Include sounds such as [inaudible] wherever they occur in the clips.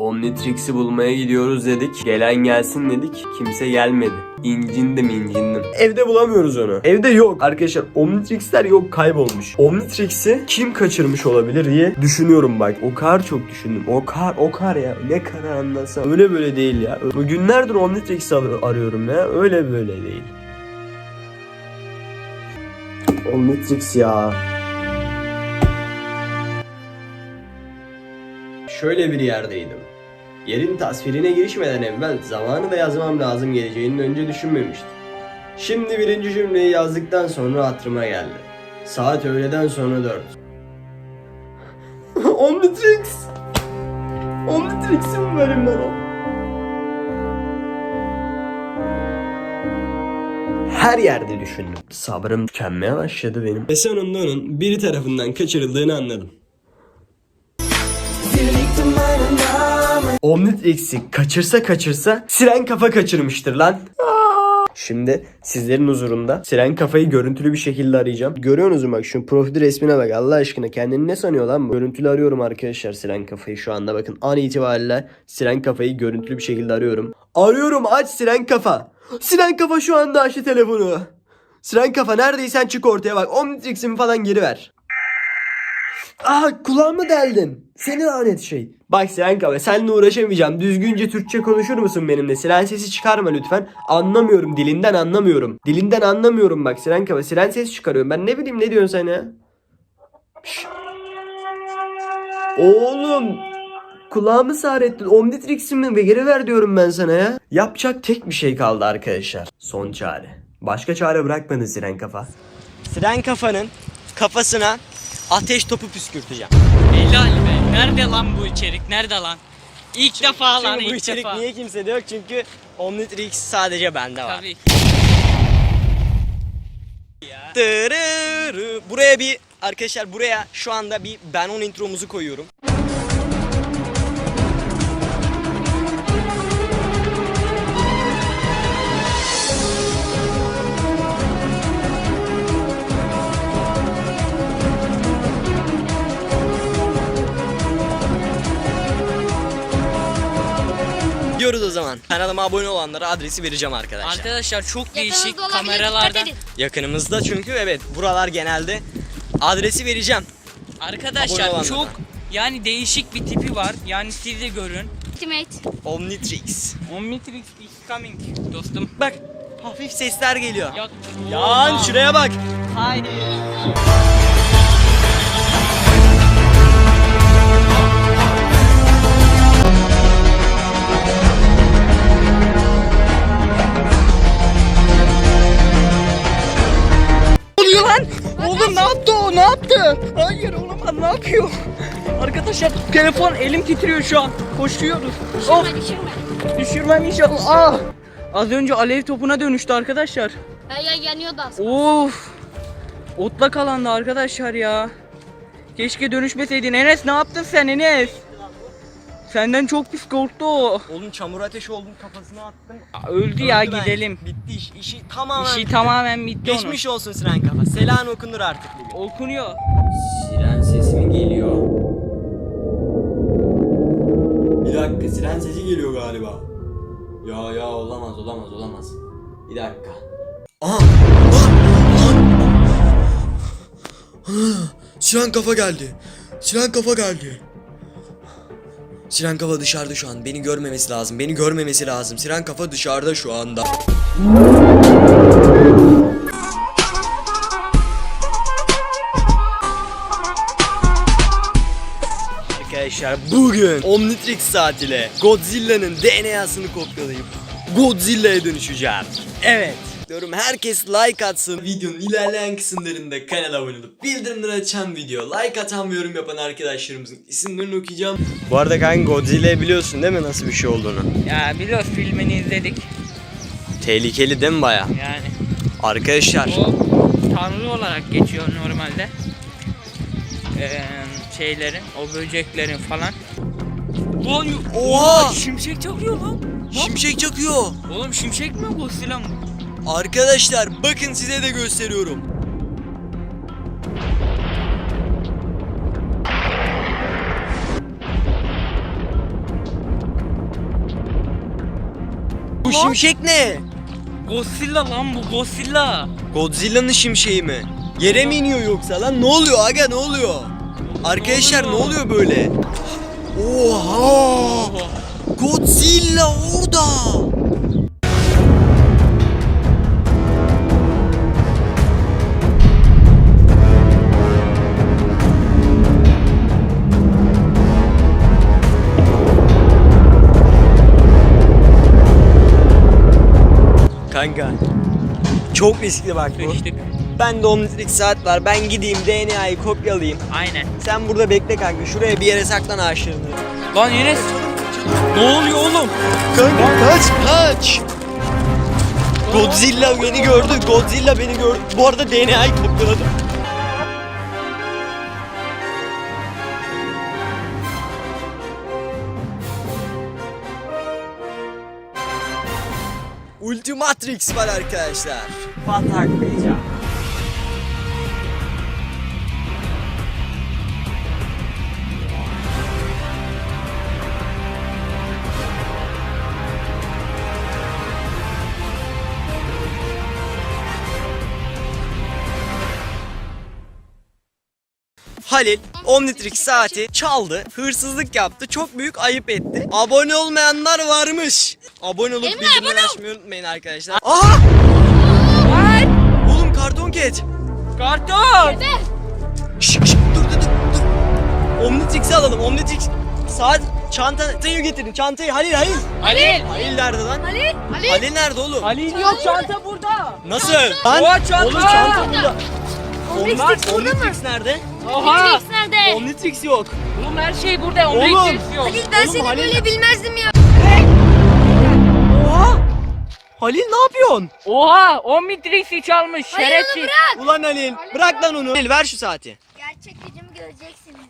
Omnitrix'i bulmaya gidiyoruz dedik. Gelen gelsin dedik. Kimse gelmedi. İncindim incindim. Evde bulamıyoruz onu. Evde yok. Arkadaşlar Omnitrix'ler yok kaybolmuş. Omnitrix'i kim kaçırmış olabilir diye düşünüyorum bak. O kadar çok düşündüm. O kadar o kadar ya. Ne kadar anlasam. Öyle böyle değil ya. Günlerdir Omnitrix'i ar- arıyorum ya. Öyle böyle değil. Omnitrix ya. Şöyle bir yerdeydim. Yerin tasvirine girişmeden evvel zamanı da yazmam lazım geleceğini önce düşünmemiştim. Şimdi birinci cümleyi yazdıktan sonra hatırıma geldi. Saat öğleden sonra dört. [laughs] Omnitrix! Omnitrix'i mi verin bana? Her yerde düşündüm. Sabrım tükenmeye başladı benim. Ve sonunda onun biri tarafından kaçırıldığını anladım. Omnitrix'i kaçırsa kaçırsa siren kafa kaçırmıştır lan. Şimdi sizlerin huzurunda siren kafayı görüntülü bir şekilde arayacağım. Görüyorsunuz bak şu profil resmine bak Allah aşkına kendini ne sanıyor lan bu? Görüntülü arıyorum arkadaşlar siren kafayı şu anda bakın an itibariyle siren kafayı görüntülü bir şekilde arıyorum. Arıyorum aç siren kafa. Siren kafa şu anda açtı telefonu. Siren kafa neredeysen çık ortaya bak Omnitrix'imi falan geri ver. Aa kulağımı deldin. Seni lanet şey. Bak Siren Kafa seninle uğraşamayacağım. Düzgünce Türkçe konuşur musun benimle? Siren sesi çıkarma lütfen. Anlamıyorum dilinden anlamıyorum. Dilinden anlamıyorum bak Siren Kafa. Siren sesi çıkarıyorum. Ben ne bileyim ne diyorsun sen ya? Şşş. Oğlum. Kulağımı sağrettin. Omnitrix'imi ve geri ver diyorum ben sana ya. Yapacak tek bir şey kaldı arkadaşlar. Son çare. Başka çare bırakmadın Siren Kafa. Siren kafanın kafasına ateş topu püskürteceğim. Belli Ali Bey. Nerede lan bu içerik? Nerede lan? İlk defa lan Çünkü bu ilk içerik defa. niye kimsede yok? Çünkü Omnitrix sadece bende var. Tabii. Tırırı. Buraya bir arkadaşlar buraya şu anda bir ben on intromuzu koyuyorum. Diyoruz o zaman. Kanalıma abone olanlara adresi vereceğim arkadaşlar. Arkadaşlar çok değişik Yakınızda olabilir, kameralarda. dikkat edin. Yakınımızda çünkü evet buralar genelde adresi vereceğim. Abone Arkadaşlar olanlara. çok yani değişik bir tipi var. Yani siz de görün. Ultimate. Omnitrix. Omnitrix is coming dostum. Bak hafif sesler geliyor. Ya, Yan şuraya bak. Haydi. Oğlum ne yaptı o? Ne yaptı? Hayır olamaz ne yapıyor? Arkadaşlar telefon elim titriyor şu an. Koşuyoruz. Of Düşürme düşürme. düşürmem inşallah. Ah! Az önce alev topuna dönüştü arkadaşlar. Ay ay yanıyordu az. Of. Otla kalandı arkadaşlar ya. Keşke dönüşmeseydin. Enes ne yaptın sen Enes? Senden çok pis korktu o. Oğlum çamur ateş oldum kafasına attım. Öldü ya Öldü bence. gidelim. Bitti iş. İşi tamamen İşi tamamen bitti geçmiş olsun Siren kafa. Selan okunur artık bugün. onun. Okunuyor. Siren sesi mi geliyor? Bir dakika siren sesi geliyor galiba. Ya ya olamaz olamaz olamaz. Bir dakika. Aha! Siren kafa geldi. Siren kafa geldi. Siren kafa dışarıda şu an. Beni görmemesi lazım. Beni görmemesi lazım. Siren kafa dışarıda şu anda. Arkadaşlar bugün Omnitrix saat ile Godzilla'nın DNA'sını kopyalayıp Godzilla'ya dönüşeceğim. Evet. Diyorum herkes like atsın. Videonun ilerleyen kısımlarında kanala abone olup bildirimleri açan video, like atan ve yorum yapan arkadaşlarımızın isimlerini okuyacağım. Bu arada kanka Godzilla'yı biliyorsun değil mi nasıl bir şey olduğunu? Ya biliyoruz filmini izledik. Tehlikeli değil mi baya? Yani Arkadaşlar o tanrı olarak geçiyor normalde. Ee, şeylerin, o böceklerin falan. Lan Oha! Şimşek çakıyor lan. Şimşek çakıyor. Oğlum şimşek mi bu silah mı? Arkadaşlar bakın size de gösteriyorum. Bu şimşek ne? Godzilla lan bu Godzilla. Godzilla'nın şimşeği mi? Yere mi iniyor yoksa lan? Ne oluyor aga ne oluyor? Arkadaşlar ne oluyor böyle? Oha! Godzilla orada! Kanka çok riskli bak bu. Sıçtık. Ben de 10 litrelik saat var. Ben gideyim DNA'yı kopyalayayım. Aynen. Sen burada bekle kanka. Şuraya bir yere saklan ağaçlarını. Lan Enes. Ne oluyor oğlum? Kanka kaç kaç. Godzilla beni gördü. Godzilla beni gördü. Bu arada DNA'yı kopyaladım. Ultimatrix var arkadaşlar. Pataklayacağım. Halil Omnitrix saati çaldı, hırsızlık yaptı, çok büyük ayıp etti. Abone olmayanlar varmış. Abone olup Emre, bildirimleri abone ol. açmayı unutmayın arkadaşlar. Aha! Oğlum karton ket. Karton. Şş, şş, dur dur dur dur. Omnitrix'i alalım. Omnitrix saat çantayı getirin. Çantayı Halil Halil. Halil. Halil nerede lan? Ali. Ali. Halil nerede oğlum? Halil yok çanta burada. Nasıl? Lan? Oha, çanta. Oğlum çanta burada. Omnitrix burada mı? Omnitrix nerede? Oha. Omnitrix nerede? Omnitrix yok. Oğlum her şey burada. Oğlum. Omnitrix yok. Halil ben Oğlum, seni Halil- böyle bilmezdim ya. Oha! Halil ne yapıyorsun? Oha Omnitrix'i çalmış Halil onu şerefsiz. bırak. Ulan Halil bırak lan onu. Halil ver şu saati. Gerçek gücümü göreceksiniz.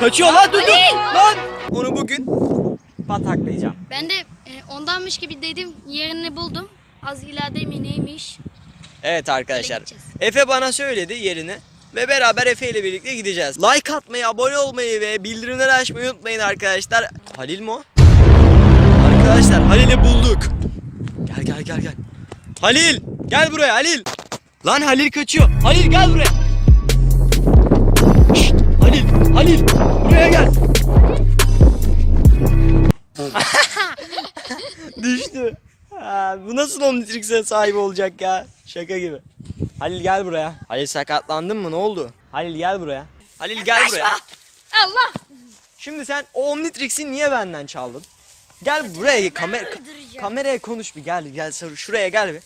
Kaçıyor lan dur dur. Halil! Lan. Onu bugün pataklayacağım. Ben de ondanmış gibi dedim yerini buldum. Az ileride mi neymiş? Evet arkadaşlar. Efe bana söyledi yerini. Ve beraber Efe ile birlikte gideceğiz. Like atmayı, abone olmayı ve bildirimleri açmayı unutmayın arkadaşlar. Halil mi o? Arkadaşlar Halil'i bulduk. Gel gel gel gel. Halil! Gel buraya Halil! Lan Halil kaçıyor. Halil gel buraya. Şşt, Halil! Halil! Buraya gel. Bu nasıl Omnitrix'e sahip olacak ya? Şaka gibi. Halil gel buraya. Halil sakatlandın mı? Ne oldu? Halil gel buraya. Halil gel buraya. Allah. Şimdi sen o Omnitrix'i niye benden çaldın? Gel buraya kamer öldüreceğim. kameraya konuş bir gel gel şuraya gel bir.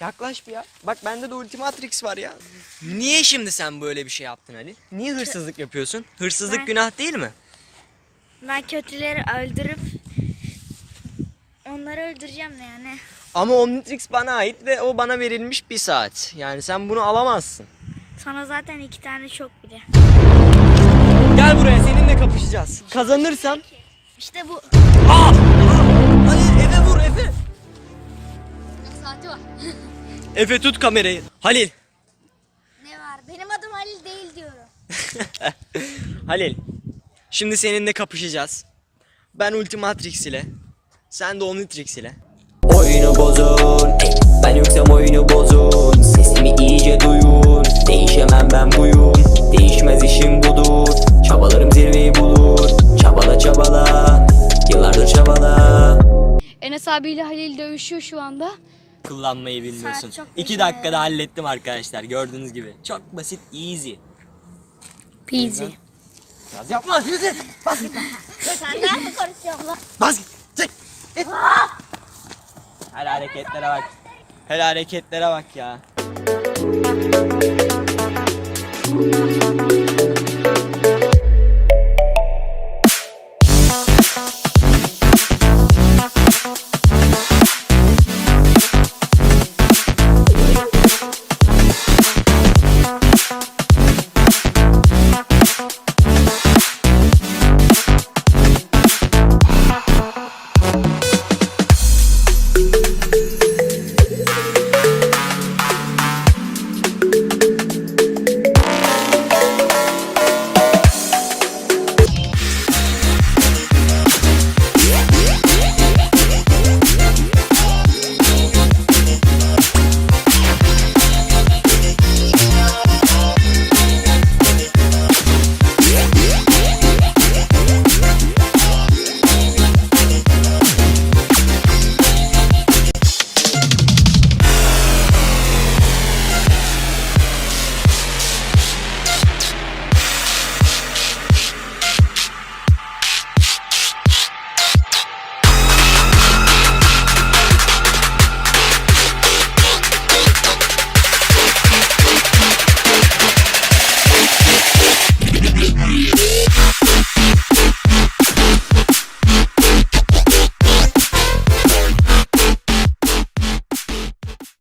Yaklaş bir ya. Bak bende de Ultimatrix var ya. Niye şimdi sen böyle bir şey yaptın Ali? Niye hırsızlık yapıyorsun? Hırsızlık Ben- günah değil mi? Ben kötüleri öldürüp onları öldüreceğim de yani. Ama Omnitrix bana ait ve o bana verilmiş bir saat. Yani sen bunu alamazsın. Sana zaten iki tane çok bile. Gel buraya seninle kapışacağız. Kazanırsam İşte bu. Aa! Hadi Efe vur Efe. Saati var. [laughs] Efe tut kamerayı. Halil. Ne var? Benim adım Halil değil diyorum. [laughs] Halil. Şimdi seninle kapışacağız. Ben Ultimatrix ile. Sen de Omnitrix ile. Oyunu bozun Ben yüksem oyunu bozun Sesimi iyice duyun Değişemem ben buyum Değişmez işim budur Çabalarım zirveyi bulur Çabala çabala Yıllardır çabala Enes abiyle Halil dövüşüyor şu anda. Kullanmayı bilmiyorsun. Saat çok 2 güzel. dakikada hallettim arkadaşlar. Gördüğünüz gibi. Çok basit, easy. Peasy. Biraz yapma. Yürü. Bas git. Senden mi konuşuyorum lan? Bas git. Çek. Git. Her hareketlere bak. Her hareketlere bak ya.